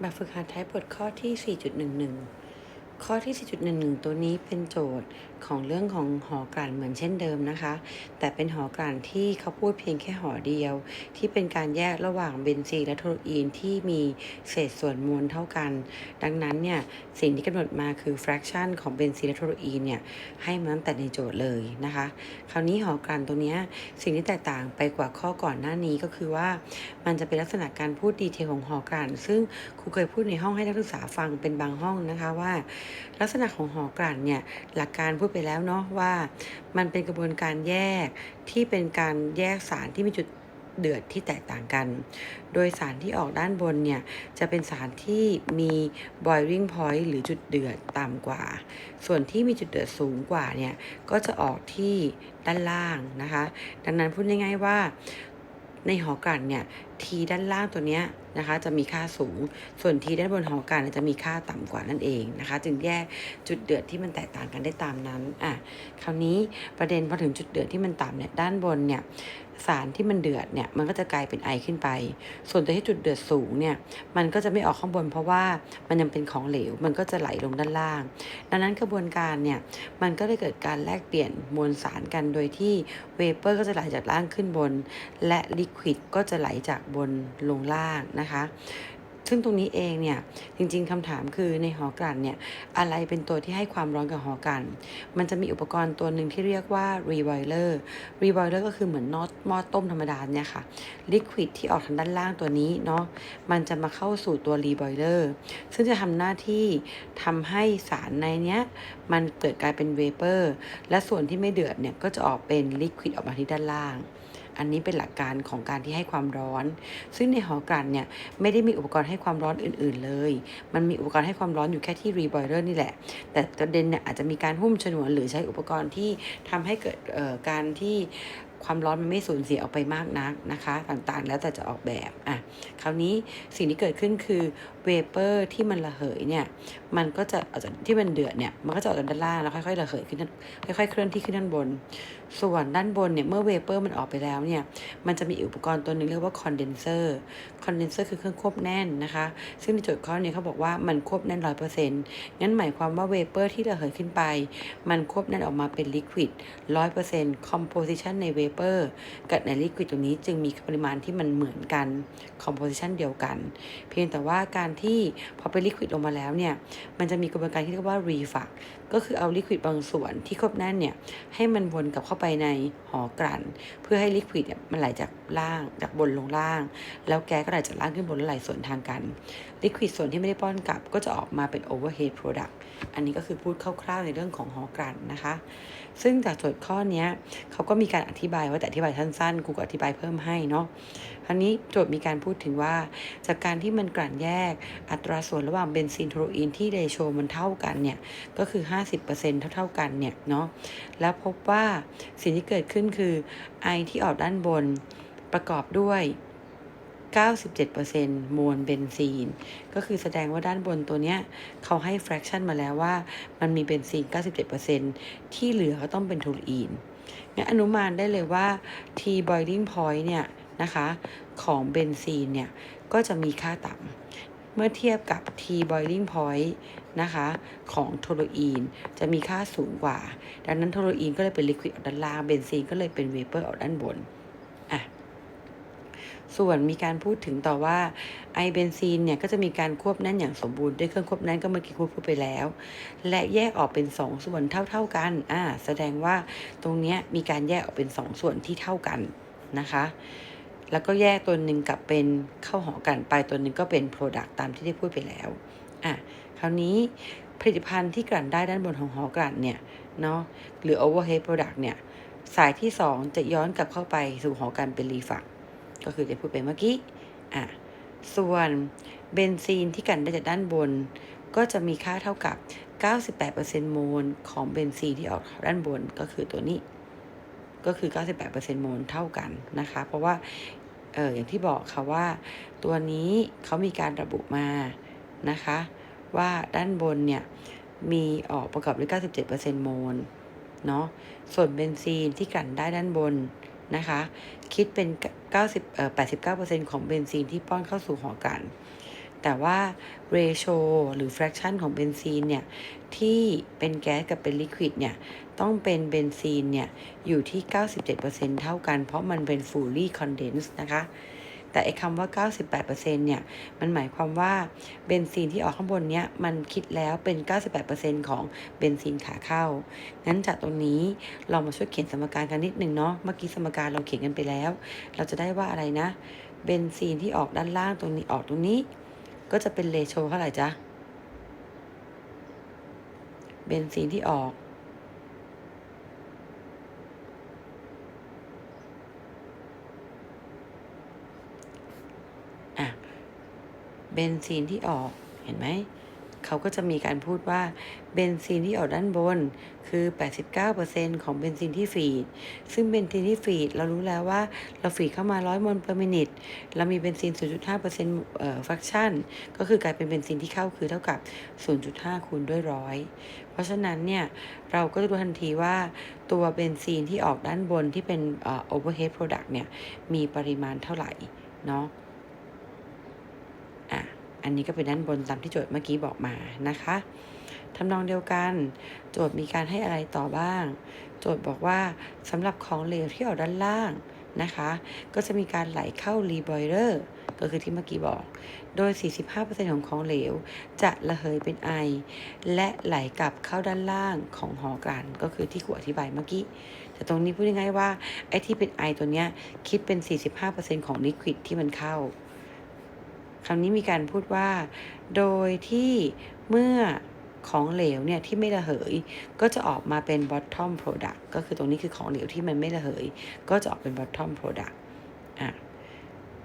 แบบฝึกหัดท้ายบทข้อที่ 4.11 ข้อที่ 4.11 ตัวนี้เป็นโจทย์ของเรื่องของหอกลั่นเหมือนเช่นเดิมนะคะ แต่เป็นหอกลั่นที่เขาพูดเพียงแค่หอเดียว ที่เป็นการแยกระหว่างเบนซีนและโทลูอีนที่มีเศษส่วนมวลเท่ากัน ดังนั้นเนี่ยสิ่งที่กำหนดมาคือ fraction ของเบนซีนและโทลูอีนเนี่ยให้มาตั้งแต่ในโจทย์เลยนะคะ คราวนี้หอกลั่นตัวเนี้ยสิ่งที่แตกต่างไปกว่าข้อก่อนหน้านี้ก็คือว่า มันจะเป็นลักษณะการพูดดีเทลของหอกลั่นซึ่งครูเคยพูดในห้องให้นักศึกษาฟังเป็นบางห้องนะคะว่าลักษณะของหอกลั่นเนี่ยหลักการพูดไปแล้วเนาะว่ามันเป็นกระบวนการแยกที่เป็นการแยกสารที่มีจุดเดือดที่แตกต่างกัน โดยสารที่ออกด้านบนเนี่ยจะเป็นสารที่มี boiling point หรือจุดเดือดต่ำกว่า ส่วนที่มีจุดเดือดสูงกว่าเนี่ยก็จะออกที่ด้านล่างนะคะ ดังนั้นพูดง่ายๆว่าในหอกลั่นเนี่ย ทีด้านล่างตัวเนี้ยนะคะจะมีค่าสูง ส่วนทีด้านบนหองกลั่นจะมีค่าต่ำกว่านั่นเองนะคะ จึงแยกจุดเดือดที่มันแตกต่างกันได้ตามนั้นอะคราวนี้ประเด็นพอถึงจุดเดือดที่มันต่ำเนี่ยด้านบนเนี่ยสารที่มันเดือดเนี่ยมันก็จะกลายเป็นไอขึ้นไป ส่วนตัวที่จุดเดือดสูงเนี่ยมันก็จะไม่ออกข้างบน เพราะว่ามันยังเป็นของเหลว มันก็จะไหลลงด้านล่าง ดังนั้นกระบวนการเนี่ยมันก็ได้เกิดการแลกเปลี่ยนมวลสารกันโดยที่เวเปอร์ก็จะไหลจากล่างขึ้นบน และลิควิดก็จะไหลจากบนลงล่างนะคะ ซึ่งตรงนี้เองเนี่ยจริงๆคำถามคือในหอกลั่นเนี่ยอะไรเป็นตัวที่ให้ความร้อนกับหอกลั่น มันจะมีอุปกรณ์ตัวหนึ่งที่เรียกว่า reboiler reboiler ก็คือเหมือนน็อตหม้อต้มธรรมดาเนี่ยค่ะ liquid ที่ออกทางด้านล่างตัวนี้เนาะมันจะมาเข้าสู่ตัว reboiler ซึ่งจะทำหน้าที่ทำให้สารในเนี้ยมันเกิดกลายเป็น vapor และส่วนที่ไม่เดือดเนี่ยก็จะออกเป็น liquid ออกมาที่ด้านล่าง อันนี้เป็นหลักการของการที่ให้ความร้อน ซึ่งในหอกลั่นเนี่ยไม่ได้มีอุปกรณ์ให้ความร้อนอื่น ๆ เลย มันมีอุปกรณ์ให้ความร้อนอยู่แค่ที่รีบอยเลอร์นี่แหละ แต่ประเด็นเนี่ยอาจจะมีการหุ้มฉนวนหรือใช้อุปกรณ์ที่ทำให้เกิดการที่ความร้อนมันไม่สูญเสียออกไปมากนักนะคะ ต่างๆ แล้วแต่จะออกแบบอะคราวนี้สิ่งที่เกิดขึ้นคือเวเปอร์ที่มันระเหยเนี่ย มันก็จะออกจากที่มันเดือดเนี่ย มันก็จะออกจากด้านล่างแล้วค่อยๆระเหยขึ้นด้นค่อยๆเคลื่อนที่ขึ้นด้านบน ส่วนด้านบนเนี่ย เมื่อเวเปอร์มันออกไปแล้วเนี่ย มันจะมีอุปกรณ์ตัวหนึ่งเรียกว่าคอนเดนเซอร์ คอนเดนเซอร์คือเครื่องควบแน่นนะคะ ซึ่งในโจทย์ข้อนี้เขาบอกว่ามันควบแน่นร้อยเปอร์เซ็นต์งั้นหมายความว่าเวเปอร์ที่ระเหยขึ้นไป มันควบแน่นออกมาเป็นลิควิดร้อยเปอร์เซ็นต์คอมโพสิชันในเวเปอร์กับในลิควิดตรงนี้จึงมีปริมาณที่มันเหมือนกันคอมโพสิชันเดียวกัน เพียงแต่ว่าการที่พอเป็นลิควิดลงมาแล้วเนี่ย มันจะมีกระบวนการที่เรียกว่ารีฟักก็คือเอาลิควิดบางส่วนที่ครบแน่นเนี่ยให้มันวนกลับเข้าไปในหอกลั่น เพื่อให้ลิควิดเนี่ยมันไหลจาก ล่างจากบนลงล่าง แล้วแก๊สก็ไหลจากล่างขึ้นบนแล้วไหลส่วนทางกันลิควิดส่วนที่ไม่ได้ป้อนกลับ ก็จะออกมาเป็น overhead product อันนี้ก็คือพูดคร่าวๆในเรื่องของหอกลั่นนะคะ ซึ่งจากโจทย์ข้อนี้เขาก็มีการอธิบายไว่าแต่อธิบายสั้นๆครูก็อธิบายเพิ่มให้เนาะคราวนี้โจทย์มีการพูดถึงว่า จากการที่มันกลั่นแยกอัตราส่วนระหว่างเบนซีนโทรอีนที่เรโชมันเท่ากันเนี่ยก็คือ 50%เท่าๆกันเนี่ยเนาะแล้วพบว่าสิ่งที่เกิดขึ้นคือไอที่ออกด้านบน ประกอบด้วย 97%มวลเบนซีน ก็คือแสดงว่าด้านบนตัวเนี้ยเขาให้ fraction มาแล้วว่ามันมีเบนซีน 97%ที่เหลือก็ต้องเป็นทลูอีนงั้นอนุมานได้เลยว่า T boiling point เนี่ยนะคะของเบนซีนเนี่ย ก็จะมีค่าต่ำ เมื่อเทียบกับ T boiling point นะคะของโทโลอีนจะมีค่าสูงกว่า ดังนั้นโทโลอีนก็เลยเป็นลิควิดออกด้านล่าง เบนซีนก็เลยเป็นเวเปอร์ออกด้านบน อะ ส่วนมีการพูดถึงต่อว่าไอเบนซีนเนี่ยก็จะมีการควบแน่นอย่างสมบูรณ์ด้วยเครื่องควบแน่นก็เมื่อกี้ครูพูดไปแล้ว และแยกออกเป็น 2 ส่วนเท่า ๆกันอ่าแสดงว่าตรงเนี้ยมีการแยกออกเป็น 2 ส่วนที่เท่ากันนะคะ แล้วก็แยกตัวหนึ่งกลับเป็นเข้าหอกันไปตัวหนึ่งก็เป็น Product ตามที่ได้พูดไปแล้วอะคราวนี้ผลิตภัณฑ์ที่กลั่นได้ด้านบนของหอกลั่นเนี่ยเนาะหรือ overhead product เนี่ย สายที่ 2 จะย้อนกลับเข้าไปสู่หอกันเป็นรีฟัก ก็คือจะพูดไปเมื่อกี้อะส่วนเบนซีนที่กันได้จากด้านบน ก็จะมีค่าเท่ากับ 98%โมลของเบนซีนที่ออกด้านบนก็คือตัวนี้ ก็คือ 98%โมลเท่ากันนะคะ เพราะว่าเอออย่างที่บอกค่ะว่า ตัวนี้เขามีการระบุมานะคะ ว่าด้านบนเนี่ย มีออกประกอบด้วย 97%โมลเนาะส่วนเบนซีนที่กลั่นได้ด้านบน นะคะ คิดเป็น 90เอ่อ89%ของเบนซีนที่ป้อนเข้าสู่หอกลั่นแต่ว่าเรโซหรือ fraction ของเบนซีนเนี่ย ที่เป็นแก๊สกับเป็นลิควิดเนี่ย ต้องเป็นเบนซีนเนี่ย อยู่ที่ 97%เท่ากันเพราะมันเป็น fully condensed นะคะ แต่ไอ้คำว่า 98%เนี่ย มันหมายความว่าเบนซีนที่ออกข้างบนเนี้ยมันคิดแล้วเป็น 98%ของเบนซีนขาเข้า งั้นจากตรงนี้เรามาช่วยเขียนสมการกันนิดนึงเนาะ เมื่อกี้สมการเราเขียนกันไปแล้ว เราจะได้ว่าอะไรนะ เบนซีนที่ออกด้านล่างตรงนี้ออกตรงนี้ ก็จะเป็นเลโชเท่าไหร่จ๊ะ เบนซีนที่ออก อะ เบนซีนที่ออกเห็นไหมเขาก็จะมีการพูดว่าเบนซีนที่ออกด้านบน คือ 89%ของเบนซีนที่ฟีด ซึ่งเบนซีนที่ฟีดเรารู้แล้วว่าเราฟีดเข้ามา 100 มล per minute เรามีเบนซีน0.5%เอ่อ fraction ก็คือกลายเป็นเบนซีนที่เข้าคือเท่ากับ 0.5 คูณด้วยร้อยเพราะฉะนั้นเนี่ย เราก็จะรู้ทันทีว่าตัวเบนซีนที่ออกด้านบนที่เป็นเอ่อ overhead product เนี่ย มีปริมาณเท่าไหร่เนาะ อันนี้ก็เป็นด้านบนตามที่โจทย์เมื่อกี้บอกมานะคะทำนองเดียวกัน โจทย์มีการให้อะไรต่อบ้าง โจทย์บอกว่าสำหรับของเหลวที่ออกด้านล่างนะคะ ก็จะมีการไหลเข้ารีบอยเลอร์ก็คือที่เมื่อกี้บอก โดย 45%ของของเหลว จะระเหยเป็นไอ และไหลกลับเข้าด้านล่างของหอกลั่นก็คือที่ครูอธิบายเมื่อกี้ แต่ตรงนี้พูดง่ายๆว่าไอ้ที่เป็นไอตัวเนี้ยคิดเป็น 45%ของลิควิดที่มันเข้า คำนี้มีการพูดว่า โดยที่เมื่อของเหลวเนี่ยที่ไม่ระเหย ก็จะออกมาเป็น bottom product ก็คือตรงนี้คือของเหลวที่มันไม่ระเหย ก็จะออกเป็น bottom product อะ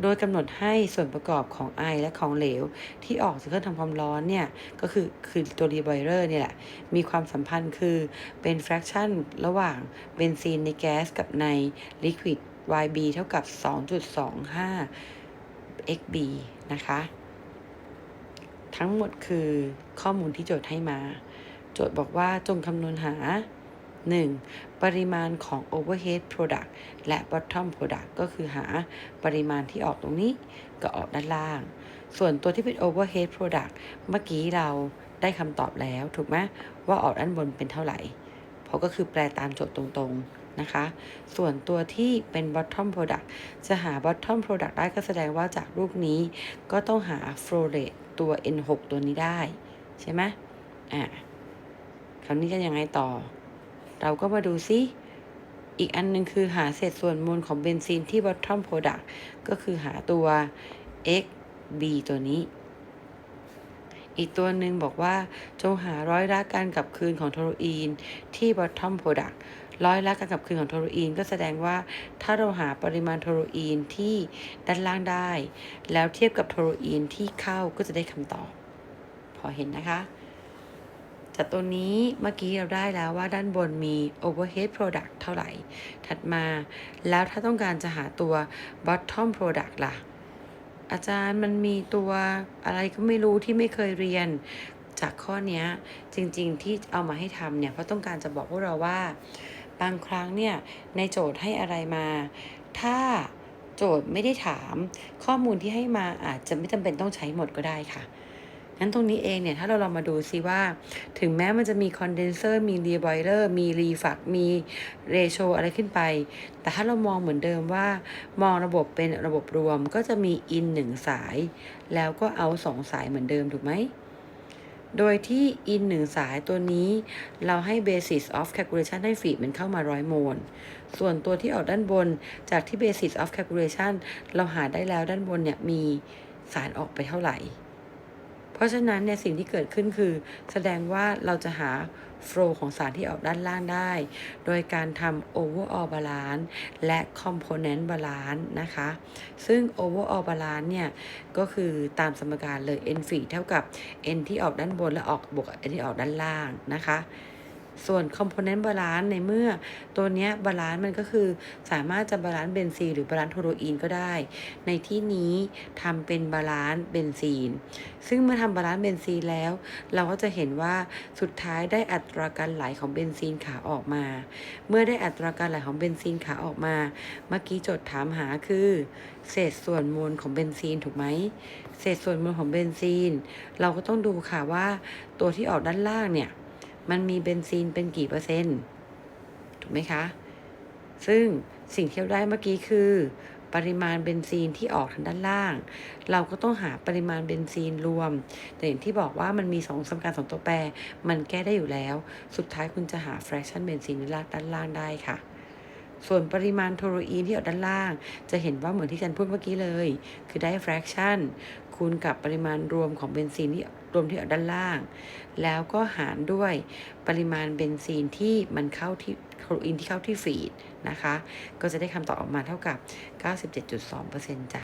โดยกำหนดให้ส่วนประกอบของไอและของเหลว ที่ออกจากเครื่องทำความร้อนเนี่ย ก็คือคือตัวรีบอยเลอร์เนี่ยแหละ มีความสัมพันธ์คือเป็น fraction ระหว่างเบนซีนในแก๊สกับใน liquid YB เท่ากับ 2.25 XB นะคะ ทั้งหมดคือข้อมูลที่โจทย์ให้มา โจทย์บอกว่าจงคำนวณหา 1. ปริมาณของ overhead product และ bottom product ก็คือหาปริมาณที่ออกตรงนี้ก็ออกด้านล่าง ส่วนตัวที่เป็น overhead product เมื่อกี้เราได้คำตอบแล้วถูกไหมว่าออกด้านบนเป็นเท่าไหร่ เพราะก็คือแปลตามโจทย์ตรงๆ นะคะ ส่วนตัวที่เป็น bottom product จะหา bottom product ได้ก็แสดงว่าจากรูปนี้ก็ต้องหา flow rate ตัว N6 ตัวนี้ได้ ใช่ไหมอ่าคราวนี้จะยังไงต่อ เราก็มาดูซิอีกอันหนึงคือหาเศษส่วนมวลของเบนซีนที่ bottom product ก็คือหาตัว XB ตัวนี้ อีกตัวหนึ่งบอกว่าจงหาร้อยละการกลับคืนของโทโรอีนที่ bottom product ร้อยละการกลับคืนของโทโรอีนก็แสดงว่าถ้าเราหาปริมาณโทโรอีนที่ด้านล่างได้ แล้วเทียบกับโทโรอีนที่เข้าก็จะได้คำตอบ พอเห็นนะคะ จากตัวนี้เมื่อกี้เราได้แล้วว่าด้านบนมี overhead product เท่าไหร่ ถัดมา แล้วถ้าต้องการจะหาตัว bottom product ล่ะ อาจารย์มันมีตัวอะไรก็ไม่รู้ที่ไม่เคยเรียนจากข้อนี้จริงๆที่เอามาให้ทำเนี่ย เพราะต้องการจะบอกพวกเราว่า บางครั้งเนี่ยในโจทย์ให้อะไรมา ถ้าโจทย์ไม่ได้ถาม ข้อมูลที่ให้มาอาจจะไม่จำเป็นต้องใช้หมดก็ได้ค่ะงั้นตรงนี้เองเนี่ยถ้าเราลองมาดูซิว่า ถึงแม้มันจะมีคอนเดนเซอร์มีรีบอยเลอร์มีรีฟักมีเรโชอะไรขึ้นไป แต่ถ้าเรามองเหมือนเดิมว่า มองระบบเป็นระบบรวมก็จะมี in หนึ่งสาย แล้วก็เอาสองสายเหมือนเดิมถูกไหม โดยที่อินหนึ่งสายตัวนี้ เราให้ basis of calculation ให้ฟีดมันเข้ามาร้อยโมล ส่วนตัวที่ออกด้านบนจากที่ basis of calculation เราหาได้แล้วด้านบนเนี่ยมีสารออกไปเท่าไหร่ เพราะฉะนั้นเนี่ยสิ่งที่เกิดขึ้นคือ แสดงว่าเราจะหาโฟลของสารที่ออกด้านล่างได้ โดยการทำ overall balance และ component balance นะคะ ซึ่ง overall balance เนี่ย ก็คือตามสมการเลย n ฟีเท่ากับ n ที่ออกด้านบนและออกบวก n ที่ออกด้านล่างนะคะ ส่วน component balance ในเมื่อตัวเนี้ยบาลานซ์มันก็คือสามารถจะบาลานซ์เบนซีนหรือบาลานซ์โทโรอีนก็ได้ ในที่นี้ทำเป็นบาลานซ์เบนซีน ซึ่งเมื่อทำบาลานซ์เบนซีนแล้ว เราก็จะเห็นว่าสุดท้ายได้อัตราการไหลของเบนซีนขาออกมา เมื่อได้อัตราการไหลของเบนซีนขาออกมา เมื่อกี้โจทย์ถามหาคือ เศษส่วนมวลของเบนซีนถูกไหมเศษส่วนมวลของเบนซีน เราก็ต้องดูค่ะว่าตัวที่ออกด้านล่างเนี่ย มันมีเบนซีนเป็นกี่เปอร์เซ็นต์ ถูกไหมคะ ซึ่งสิ่งที่เราได้เมื่อกี้คือ ปริมาณเบนซีนที่ออกทางด้านล่าง เราก็ต้องหาปริมาณเบนซีนรวม แต่อย่างที่บอกว่ามันมีสองสมการสองตัวแปร มันแก้ได้อยู่แล้ว สุดท้ายคุณจะหา fraction เบนซีนด้านล่างได้ค่ะส่วนปริมาณโทโรอีนที่ออกด้านล่าง จะเห็นว่าเหมือนที่ฉันพูดเมื่อกี้เลย คือได้ fraction คูณกับปริมาณรวมของเบนซีนที่ รวมที่อยู่ด้านล่าง แล้วก็หารด้วยปริมาณเบนซีนที่มันเข้าที่คลูอินที่เข้าที่ฟีดนะคะ ก็จะได้คำตอบออกมาเท่ากับ 97.2%จ้ะ